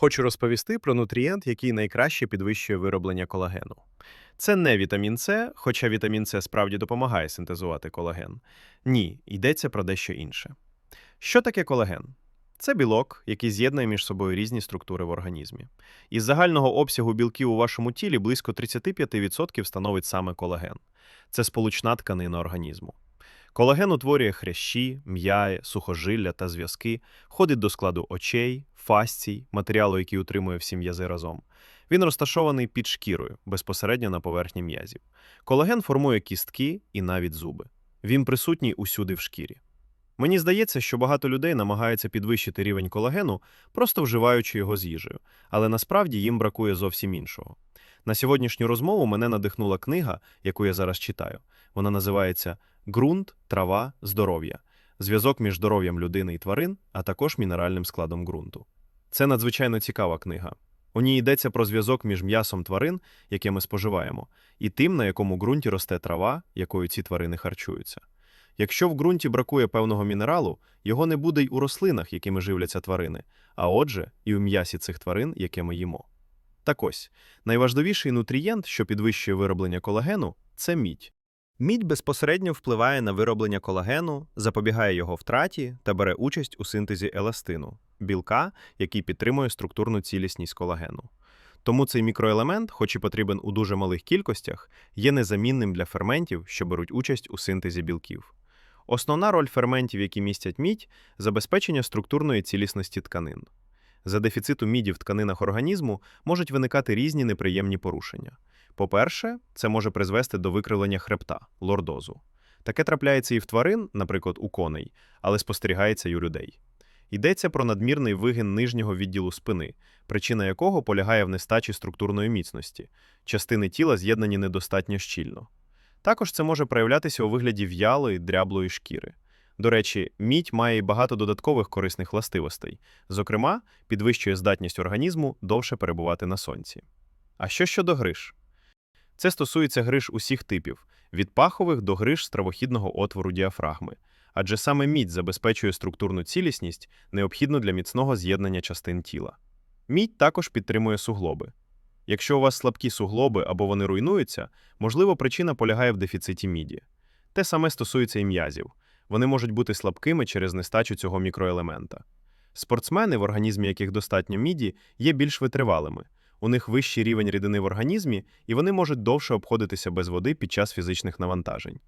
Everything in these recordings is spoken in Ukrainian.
Хочу розповісти про нутрієнт, який найкраще підвищує вироблення колагену. Це не вітамін С, хоча вітамін С справді допомагає синтезувати колаген. Ні, йдеться про дещо інше. Що таке колаген? Це білок, який з'єднує між собою різні структури в організмі. Із загального обсягу білків у вашому тілі близько 35% становить саме колаген. Це сполучна тканина організму. Колаген утворює хрящі, м'яї, сухожилля та зв'язки, входить до складу очей, фасцій, матеріалу, який утримує всі м'язи разом. Він розташований під шкірою, безпосередньо на поверхні м'язів. Колаген формує кістки і навіть зуби. Він присутній усюди в шкірі. Мені здається, що багато людей намагаються підвищити рівень колагену, просто вживаючи його з їжею, але насправді їм бракує зовсім іншого. На сьогоднішню розмову мене надихнула книга, яку я зараз читаю. Вона називається Ґрунт, трава, здоров'я. Зв'язок між здоров'ям людини і тварин, а також мінеральним складом ґрунту. Це надзвичайно цікава книга. У ній йдеться про зв'язок між м'ясом тварин, яке ми споживаємо, і тим, на якому ґрунті росте трава, якою ці тварини харчуються. Якщо в ґрунті бракує певного мінералу, його не буде й у рослинах, якими живляться тварини, а отже, і у м'ясі цих тварин, яке ми їмо. Так ось, найважливіший нутрієнт, що підвищує вироблення колагену, це мідь. Мідь безпосередньо впливає на вироблення колагену, запобігає його втраті та бере участь у синтезі еластину білка, який підтримує структурну цілісність колагену. Тому цей мікроелемент, хоч і потрібен у дуже малих кількостях, є незамінним для ферментів, що беруть участь у синтезі білків. Основна роль ферментів, які містять мідь, забезпечення структурної цілісності тканин. За дефіциту міді в тканинах організму можуть виникати різні неприємні порушення. По-перше, це може призвести до викривлення хребта лордозу. Таке трапляється і в тварин, наприклад, у коней, але спостерігається й у людей. Йдеться про надмірний вигин нижнього відділу спини, причина якого полягає в нестачі структурної міцності. Частини тіла з'єднані недостатньо щільно. Також це може проявлятися у вигляді в'ялої, дряблої шкіри. До речі, мідь має багато додаткових корисних властивостей, зокрема, підвищує здатність організму довше перебувати на сонці. А що щодо гриш? Це стосується гриш усіх типів від пахових до гриш стравохідного отвору діафрагми, адже саме мідь забезпечує структурну цілісність, необхідну для міцного з'єднання частин тіла. Мідь також підтримує суглоби. Якщо у вас слабкі суглоби або вони руйнуються, можливо, причина полягає в дефіциті міді. Те саме стосується і м'язів. Вони можуть бути слабкими через нестачу цього мікроелемента. Спортсмени, в організмі яких достатньо міді, є більш витривалими. У них вищий рівень рідини в організмі, і вони можуть довше обходитися без води під час фізичних навантажень.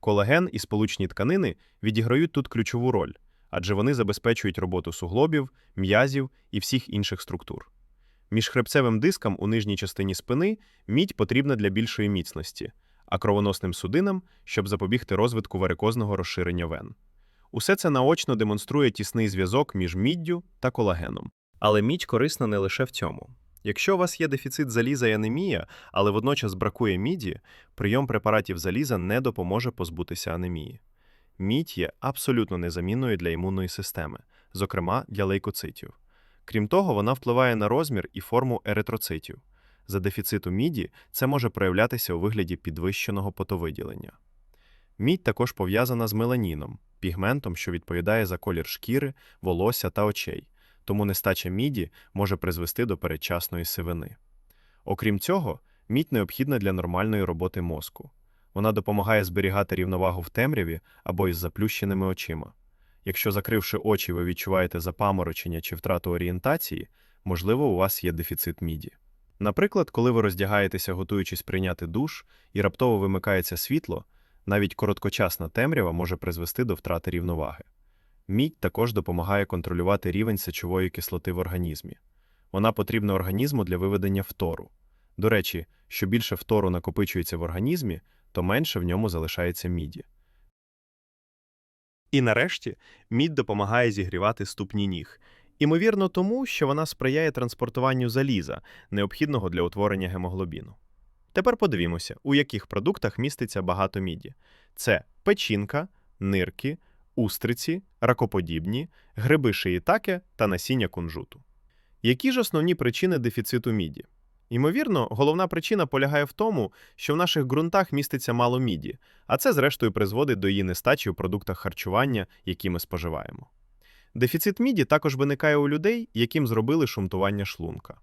Колаген і сполучні тканини відіграють тут ключову роль, адже вони забезпечують роботу суглобів, м'язів і всіх інших структур. Між хребцевим диском у нижній частині спини мідь потрібна для більшої міцності, а кровоносним судинам, щоб запобігти розвитку варикозного розширення вен. Усе це наочно демонструє тісний зв'язок між міддю та колагеном. Але мідь корисна не лише в цьому. Якщо у вас є дефіцит заліза і анемія, але водночас бракує міді, прийом препаратів заліза не допоможе позбутися анемії. Мідь є абсолютно незамінною для імунної системи, зокрема для лейкоцитів. Крім того, вона впливає на розмір і форму еритроцитів. За дефіциту міді це може проявлятися у вигляді підвищеного потовиділення. Мідь також пов'язана з меланіном, пігментом, що відповідає за колір шкіри, волосся та очей, тому нестача міді може призвести до передчасної сивини. Окрім цього, мідь необхідна для нормальної роботи мозку. Вона допомагає зберігати рівновагу в темряві або із заплющеними очима. Якщо, закривши очі, ви відчуваєте запаморочення чи втрату орієнтації, можливо, у вас є дефіцит міді. Наприклад, коли ви роздягаєтеся, готуючись прийняти душ, і раптово вимикається світло, навіть короткочасна темрява може призвести до втрати рівноваги. Мідь також допомагає контролювати рівень сечової кислоти в організмі. Вона потрібна організму для виведення фтору. До речі, що більше фтору накопичується в організмі, то менше в ньому залишається міді. І нарешті мідь допомагає зігрівати ступні ніг. Імовірно, тому, що вона сприяє транспортуванню заліза, необхідного для утворення гемоглобіну. Тепер подивімося, у яких продуктах міститься багато міді: це печінка, нирки, устриці, ракоподібні, гриби шиїтаке та насіння кунжуту. Які ж основні причини дефіциту міді? Ймовірно, головна причина полягає в тому, що в наших ґрунтах міститься мало міді, а це, зрештою, призводить до її нестачі у продуктах харчування, які ми споживаємо. Дефіцит міді також виникає у людей, яким зробили шунтування шлунка.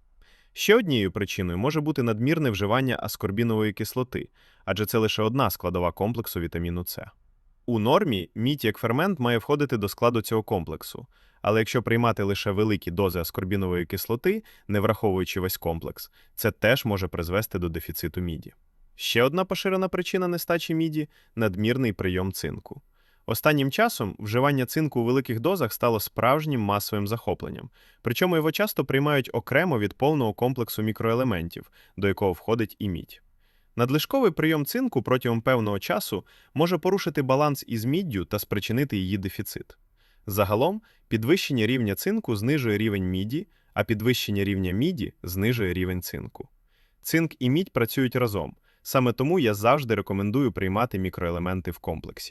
Ще однією причиною може бути надмірне вживання аскорбінової кислоти, адже це лише одна складова комплексу вітаміну С. У нормі мідь як фермент має входити до складу цього комплексу, але якщо приймати лише великі дози аскорбінової кислоти, не враховуючи весь комплекс, це теж може призвести до дефіциту міді. Ще одна поширена причина нестачі міді надмірний прийом цинку. Останнім часом вживання цинку у великих дозах стало справжнім масовим захопленням, причому його часто приймають окремо від повного комплексу мікроелементів, до якого входить і мідь. Надлишковий прийом цинку протягом певного часу може порушити баланс із міддю та спричинити її дефіцит. Загалом, підвищення рівня цинку знижує рівень міді, а підвищення рівня міді знижує рівень цинку. Цинк і мідь працюють разом. Саме тому я завжди рекомендую приймати мікроелементи в комплексі.